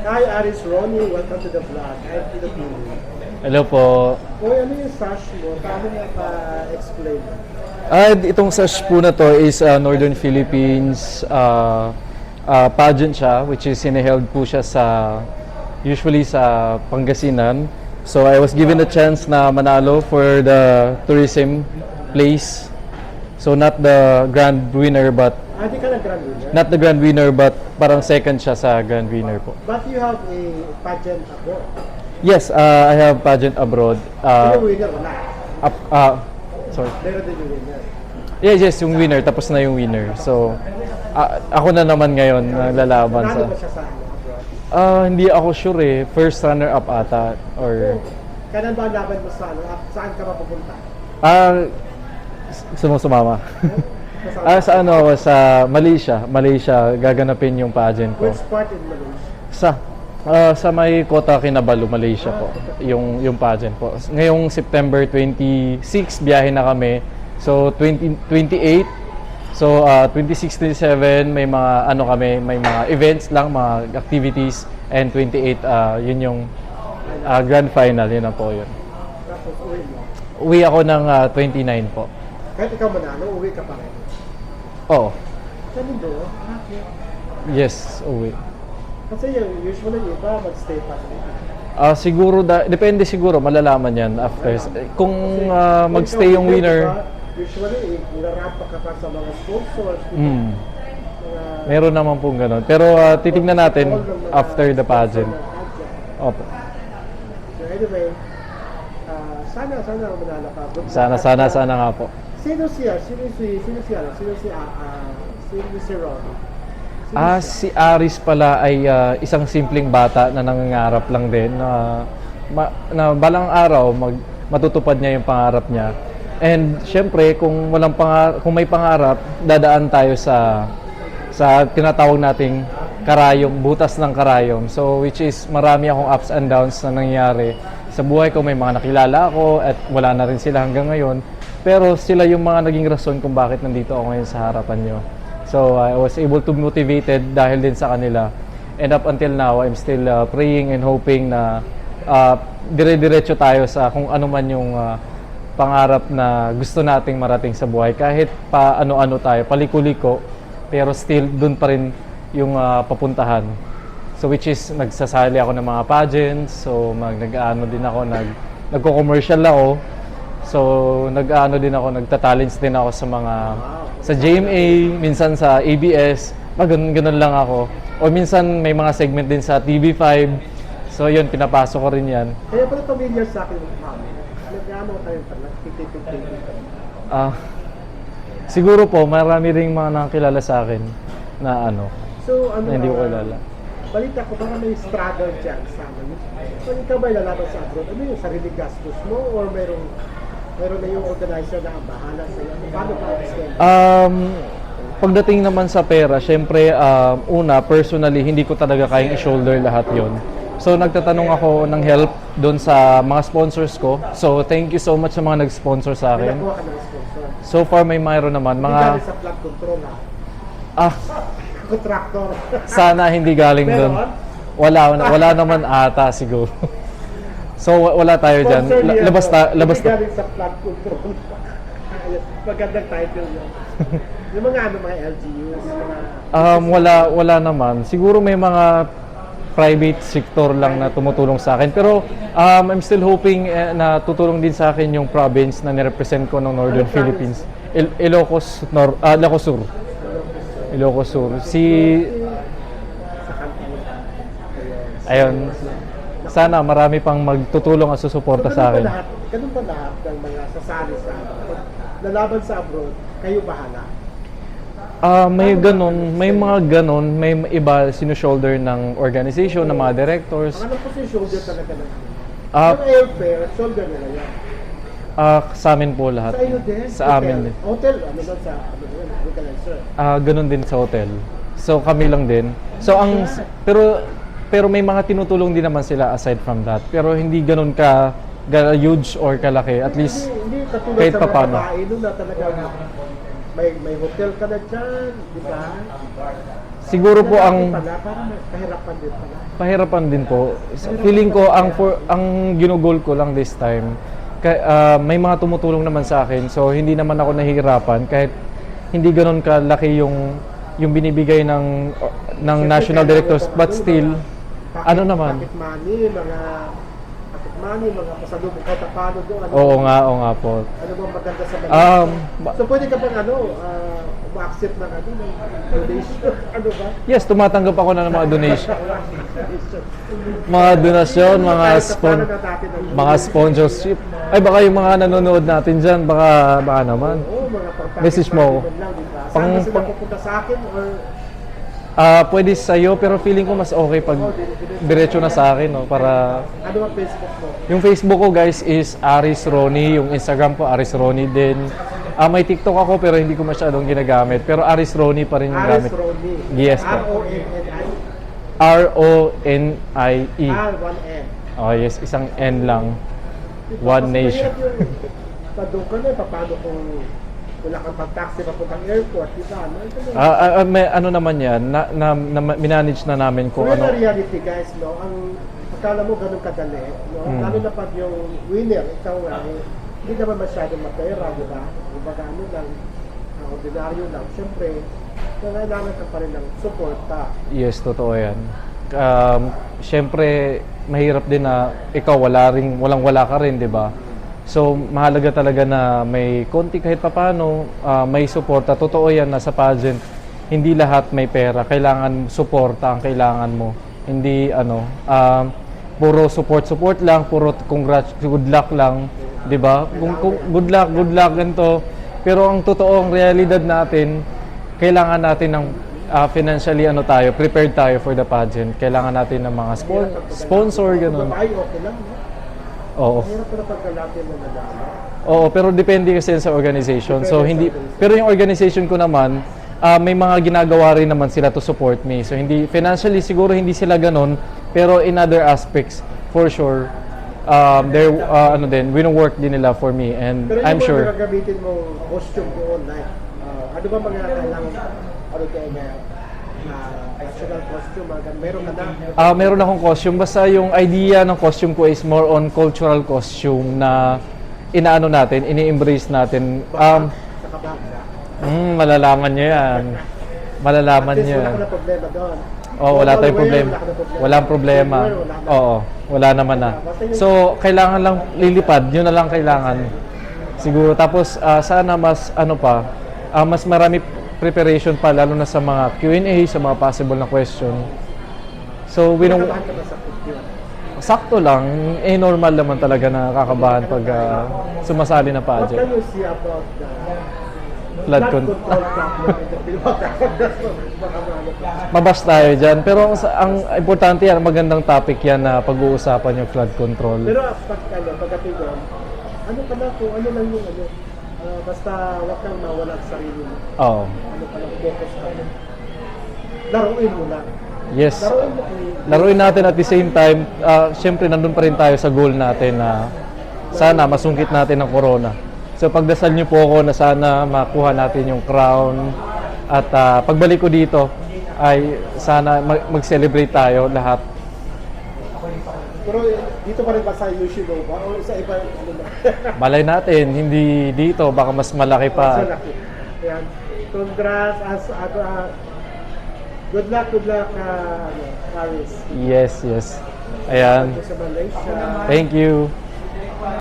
Hi, Aris Ronnie. Welcome to the vlog. I'm TV. Hello po. Uy, ano yung sash mo? Paano nga pa-explain? Ah, itong sash po na to is uh, Northern Philippines uh, uh, pageant siya, which is sineheld po siya sa, usually sa Pangasinan. So I was given a chance na manalo for the tourism place. So not the grand winner, but Ah, di ka na grand winner? not the grand winner, but parang second siya sa grand winner po. But you have a pageant ako. Yes, uh, I have pageant abroad. Sino Uh, winner? Wala. up, uh, sorry. Meron din yung winner. Yes, yes, yung winner. Tapos na yung winner. So, a- ako na naman ngayon naglalaban sa... Nalo ba siya sa ano? abroad? Ah, hindi ako sure eh. First runner-up ata. Or... Kailan ba ang laban mo sa ano? Saan ka mapupunta? Ah, sumusumama. Ah, sa ano? Sa Malaysia. Malaysia, gaganapin yung pageant ko. Which part in Malaysia? Sa ah, sa may Kota Kinabalu, Malaysia po. Yung yung pageant po. Ngayong September 26, biyahe na kami. So 20, 28 So ah, 26 27 may mga ano kami, may mga events lang, mga activities and 28 ah, yun yung ah, grand final, yun na po yun. Tapos uwi mo. Uwi ako ng ah, 29 po. Kahit ikaw manalo, uwi ka pa rin. Oo. Ganun do? Bakit? Yes, uwi. Kasi yung usually yung iba mag-stay pa. Ah, siguro da, depende siguro malalaman 'yan after. Kung ah, magstay yung winner, Usually, eh, nirarapa ka pa sa mga sponsors, mm, mga meron naman pong ganun. Pero ah, titignan natin after the pageant. Opo. So anyway, ah, sana, sana manalo ka. Good luck. Sana, sana, sana nga po. Sino siya? Sino si, sino si, ano? Sino si, ah, ah, sino si Ron? Sino Ah, siya? si Aris pala ay ah, isang simpleng bata na nangangarap lang din na, ma- na balang araw mag, matutupad niya yung pangarap niya. And syempre, kung walang pangar- kung may pangarap, dadaan tayo sa sa tinatawag nating karayom, butas ng karayom. So which is marami akong ups and downs na nangyari sa buhay ko. May mga nakilala ako at wala na rin sila hanggang ngayon. Pero sila yung mga naging rason kung bakit nandito ako ngayon sa harapan nyo. So I was able to motivated dahil din sa kanila. And up until now, I'm still uh, praying and hoping na uh, dire-diretso tayo sa kung ano man yung uh, pangarap na gusto nating marating sa buhay. Kahit pa ano-ano tayo, paliko-liko, pero still dun pa rin yung uh, papuntahan. So which is nagsasali ako ng mga pageants, so mag nag-ano din ako, nag nagko-commercial ako. So nag-ano din ako, nagta-talents din ako sa mga sa GMA, minsan sa ABS, pag ganun, ganun lang ako. O minsan may mga segment din sa TV5. So yun, pinapasok ko rin yan. Kaya pala familiar sa akin yung mom. Nag-ano tayo pala, titipid-tipid. Ah, siguro po, marami ring mga nakakilala sa akin na ano, So, ano, na hindi ko ah, kilala. Balita ko, parang may struggle dyan sa ikaw ba lalaban sa abroad, ano yung sarili gastos mo or merong meron na yung organizer na ang bahala sa iyo? Paano pa ang Um, pagdating naman sa pera, syempre, um, una, personally, hindi ko talaga kayang i-shoulder lahat yon. So, nagtatanong ako ng help doon sa mga sponsors ko. So, thank you so much sa mga nag-sponsor sa akin. nakuha ka ng sponsor. So far, may mayroon naman. Hindi Mga, sa flood control ha. ah, Contractor. sana hindi galing doon. Meron? Wala, wala naman ata siguro. So, wa- wala tayo. Sponsor La- niya, labas, ta, labas ta. galing sa flood control. Magandang title yun. yung mga ano, mga LGUs, mga... Um, wala, wala naman. Siguro may mga private sector lang na tumutulong sa akin. Pero um, I'm still hoping eh, na tutulong din sa akin yung province na nirepresent ko ng Northern Ano Philippines. Il- Ilocos, Nor ah, Ilocos Sur. Ilocos Sur. Si, ayun, sana marami pang magtutulong at susuporta sa akin. Lahat, ganun ba lahat ng mga sasali sa ano? Lalaban sa abroad, kayo bahala. Ah, may ganun, may mga ganun, may iba sinushoulder ng organization, ng mga directors. Ang alam ko si shoulder talaga na. Ah, yung airfare, shoulder nila yan. ah, sa amin po lahat. Sa iyo din? Sa hotel. amin din. Hotel, ano doon sa, ano doon, organizer. Ah, ganun din sa hotel. So kami lang din. So ang pero pero may mga tinutulong din naman sila aside from that. Pero hindi ganun ka, huge or kalaki. At least Hindi, hindi katulad kahit sa mga papano. babae doon na talaga may may hotel ka na dyan, di ba? Siguro po ang kahirapan din pala. pahirapan din po. Feeling ko ang for, ang ginugol ko lang this time. Kay, ah, may mga tumutulong naman sa akin. So hindi naman ako nahihirapan kahit hindi ganoon kalaki yung yung binibigay ng ng national directors but still Pocket- ano naman? Pocket money, mga pocket money, mga pasalubong kahit paano doon. Ano, Oo nga, oo nga po. Ano bang maganda sa Malaysia? Um, ba- so pwede ka bang ano, uh, ma-accept ng ano, donation? ano ba? yes, tumatanggap ako na ng mga donation. Mga donasyon, mga spon mga sponsorship. Ay baka yung mga nanonood natin diyan, baka baka naman. Oo, mga Message mo ako. Pang- ba sila pupunta sa akin or Ah, pwede sa'yo pero feeling ko mas okay pag diretso na sa akin no para ano ang Facebook mo? yung Facebook ko guys is Aris Ronnie, yung Instagram ko Aris Ronnie din. Ah, may TikTok ako pero hindi ko masyadong ginagamit. Pero Aris Ronnie pa rin yung Aris gamit. Ronnie. Yes, po. R-O-N-N-I. R O N I E. R-1-N. Oh, yes, isang N lang. One mas nation. mahirap yung na, paano kung wala kang pang-taxi papuntang airport, di ba? Ano, ah, ah, may ano naman 'yan, na, na, na minanage na namin kung Pero ano. in reality guys, no, ang akala mo ganun kadali, no? Hmm. Lalo na pag yung winner, ikaw nga, eh, hindi naman masyadong mapera, di ba? Kumbaga ano lang, uh, ordinaryo lang. Siyempre, kailangan ka pa rin ng suporta. Yes, totoo 'yan. Um, Siyempre, mahirap din na ikaw wala ring walang wala ka rin, 'di ba? So, mahalaga talaga na may konti kahit papano, ah, may suporta. Totoo 'yan na sa pageant. Hindi lahat may pera. Kailangan suporta ang kailangan mo. Hindi ano, um, puro support support lang, puro congrats, good luck lang, ba? Kung, kung good luck, good luck ganito. Pero ang totoo, ang realidad natin, kailangan natin ng ah, financially ano tayo, prepared tayo for the pageant. Kailangan natin ng mga spon- sponsor ganun. Oo. Pero pag lalaki mo nadama. Oo, pero depende kasi sa organization. So hindi pero yung organization ko naman, ah, may mga ginagawa rin naman sila to support me. So hindi financially siguro hindi sila ganun, pero in other aspects for sure um they're ah, ano din, wino-work din nila for me and Pero I'm sure gagamitin mong costume doon, like, uh, ano ba mga kailangan, ano kayo na, uh, national costume, meron ka na. Ah, meron akong costume. Basta yung idea ng costume ko is more on cultural costume na inaano natin, ini-embrace natin. Um, mm, malalaman niyo yan. Malalaman wala yan. ka na problema doon. Oh, wala tayong Wala problema. Walang problema. Wala. Oo, wala naman na. So, kailangan lang lilipad. Yun na lang kailangan. Siguro. Tapos, ah, sana mas, ano pa, ah, mas marami preparation pa, lalo na sa mga Q&A, sa mga possible na question. So, we picture? sakto lang. Eh, normal naman talaga na kakabahan pag ah, sumasali na What pageant. can you see about the Flood con- control. Mabas tayo dyan. Pero ang, ang importante yan, magandang topic yan na pag-uusapan yung flood control. Pero pag ano, pagdating ano ka na kung ano lang yung ano, ah, basta wag kang mawala sa sarili mo. Oo. Ano ka lang, focus ka. Laruin mo lang. Yes. Laruin mo kung Laruin natin at the same time, ah, syempre nandun pa rin tayo sa goal natin na sana masungkit natin ang corona. So pagdasal niyo po ako na sana makuha natin yung crown at ah, pagbalik ko dito ay sana mag- mag-celebrate tayo lahat. Pero dito pa rin ba sa Yoshinoba o sa iba ano na? Malay natin, hindi dito, baka mas malaki Mas pa. malaki. Ayan. Congrats as ano, ah, good luck, good luck uh, ano, Paris. Yes, yes. Ayan. Thank you.